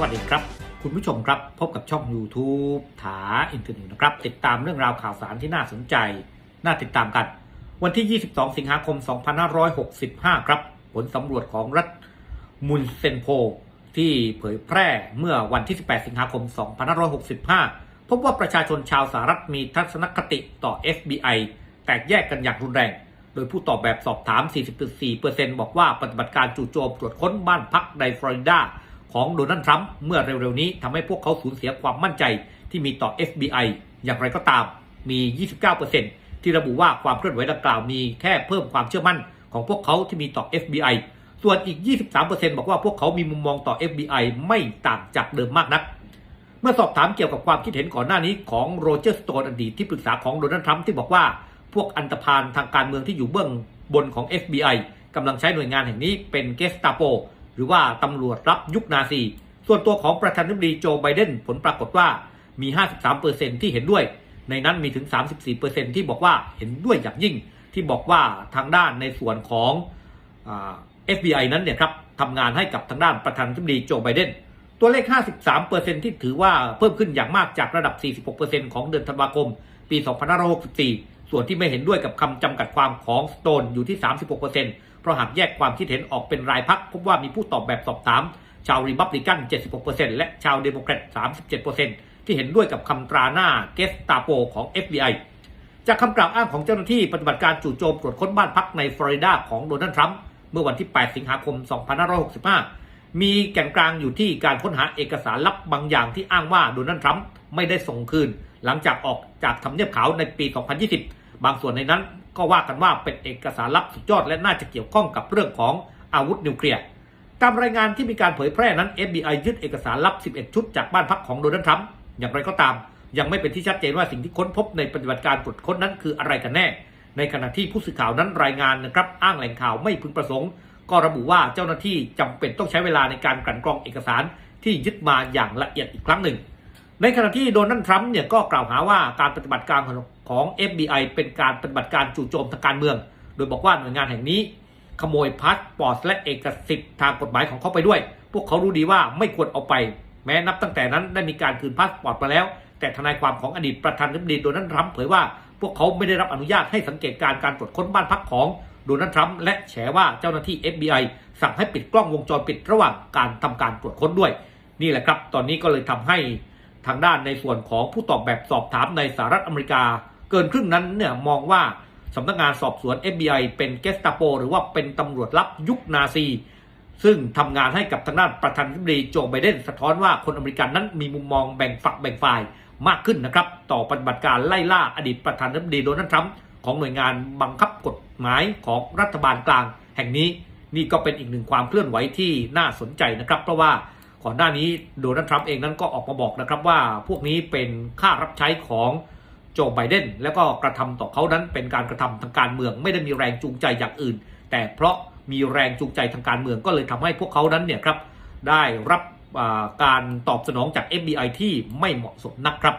วัสดีครับ คุณผู้ชมครับ พบกับช่อง YouTube ถาอินเทอร์เน็ตนะครับ ติดตามเรื่องราวข่าวสารที่น่าสนใจ น่าติดตามกัน วันที่ 22 สิงหาคม 2565 ครับ ผลสำรวจของรัฐมุนเซนโพ ที่เผยแพร่เมื่อวันที่ 18 สิงหาคม 2565 พบว่าประชาชนชาวสหรัฐมีทัศนคติต่อ FBI แตกแยกกันอย่างรุนแรง โดยผู้ตอบแบบสอบถาม40.4%บอกว่าปฏิบัติการจู่โจมตรวจค้นบ้านพักในฟลอริดา ของโดนัลด์ทรัมป์เมื่อเร็วๆนี้ทำให้พวกเขาสูญเสียความมั่นใจที่มีต่อ FBI อย่างไรก็ตามมี 29%ที่ระบุว่าความเคลื่อนไหวดังกล่าวมีแค่เพิ่มความเชื่อมั่นของพวกเขาที่มีต่อ FBI ส่วนอีก 23%บอกว่าพวกเขามีมุมมองต่อ FBI ไม่ต่างจากเดิมมากนัก เมื่อสอบถามเกี่ยวกับความคิดเห็นก่อนหน้านี้ของโรเจอร์สโตนอดีตที่ปรึกษาของโดนัลด์ทรัมป์ที่บอกว่าพวกอันตพานทางการเมืองที่อยู่เบื้องบนของ FBI กำลังใช้หน่วยงานแห่งนี้เป็นเกสตาโป หรือว่าตำรวจรับยุคนาซี ส่วนตัวของประธานาธิบดีโจไบเดนผลปรากฏว่ามี 53%ที่เห็นด้วย ในนั้นมีถึง 34%ที่บอกว่าเห็นด้วยอย่างยิ่ง ที่บอกว่าทางด้านในส่วนของอ่า FBI นั้นเนี่ยครับทำงานให้กับทางด้านประธานาธิบดีโจไบเดนตัวเลข 53%ที่ถือว่าเพิ่มขึ้นอย่างมากจากระดับ 46%ของเดือนธันวาคม ปี 2564 ส่วนที่ไม่เห็นด้วยกับคำจำกัดความของสโตนอยู่ที่ 36%เพราะหากแยกความคิดเห็นออกเป็นรายพักพบว่ามีผู้ตอบแบบสอบถาม ชาวริบับลิกัน 76%และชาวเดโมแครต 37%ที่เห็นด้วยกับคำตราหน้าเกสตาโปของ FBI จากคำกล่าวอ้างของเจ้าหน้าที่ปฏิบัติการจู่โจมตรวจค้นบ้านพักในฟลอริดาของโดนัลด์ทรัมป์เมื่อวันที่ 8 สิงหาคม 2565 มีแก่นกลางอยู่ที่การค้นหาเอกสารลับบางอย่างที่อ้างว่าโดนัลด์ทรัมป์ไม่ได้ส่งคืน หลังจากออกจากทำเนียบขาวในปี 2020 บางส่วนในนั้นก็ว่ากันว่าเป็นเอกสารลับสุดยอดและน่าจะเกี่ยวข้องกับเรื่องของอาวุธนิวเคลียร์ตามรายงานที่มีการเผยแพร่นั้น FBI ยึดเอกสารลับ 11 ชุดจากบ้านพักของโดนัลด์ทรัมป์อย่างไรก็ตาม ยังไม่เป็นที่ชัดเจนว่าสิ่งที่ค้นพบในปฏิบัติการตรวจค้นนั้นคืออะไรกันแน่ ในขณะที่ผู้สื่อข่าวนั้นรายงานนะครับอ้างแหล่งข่าวไม่พึงประสงค์ ก็ระบุว่าเจ้าหน้าที่จำเป็นต้องใช้เวลาในการกลั่นกรองเอกสารที่ยึดมาอย่างละเอียดอีกครั้งหนึ่ง ในขณะที่โดนัลด์ทรัมป์เนี่ยก็กล่าวหาว่าการปฏิบัติการของ FBI เป็นการปฏิบัติการจู่โจมทางการเมือง โดยบอกว่าหน่วยงานแห่งนี้ ขโมยพาสปอร์ตและเอกสิทธิ์ทางกฎหมายของเขาไปด้วย พวกเขารู้ดีว่าไม่ควรเอาไป แม้นับตั้งแต่นั้นได้มีการคืนพาสปอร์ตมาแล้ว แต่ทนายความของอดีตประธานาธิบดีโดนัลด์ทรัมป์เผยว่า พวกเขาไม่ได้รับอนุญาตให้สังเกตการการตรวจค้นบ้านพักของโดนัลด์ทรัมป์และแฉว่าเจ้าหน้าที่ FBI สั่งให้ปิดกล้องวงจรปิดระหว่างการทำการตรวจค้นด้วย นี่แหละครับ ตอนนี้ก็เลยทำให้ ทางด้านในส่วนของผู้ตอบแบบสอบถามในสหรัฐอเมริกา เกินครึ่งนั้นเนี่ยมองว่าสำนักงานสอบสวน FBI เป็นเกสตาโป หรือว่าเป็นตำรวจลับยุคนาซี ซึ่งทำงานให้กับทางด้านประธานาธิบดีโจไบเดนสะท้อนว่าคนอเมริกันนั้นมีมุมมองแบ่งฝักแบ่งฝ่ายมากขึ้นนะครับ ต่อปฏิบัติการไล่ล่าอดีตประธานาธิบดีโดนัลด์ทรัมป์ของหน่วยงานบังคับกฎหมายของรัฐบาลกลาง แห่งนี้ นี่ก็เป็นอีกหนึ่งความเคลื่อนไหวที่น่าสนใจนะครับ เพราะว่า ก่อนหน้านี้โดนัลด์ทรัมป์เองนั้นก็ออกมาบอกนะครับว่าพวกนี้เป็นค่ารับใช้ของโจไบเดนแล้วก็กระทำต่อเขานั้นเป็นการกระทำทางการเมืองไม่ได้มีแรงจูงใจอย่างอื่น แต่เพราะมีแรงจูงใจทางการเมืองก็เลยทำให้พวกเขานั้นเนี่ยครับได้รับการตอบสนองจาก FBI ที่ไม่เหมาะสมนักครับ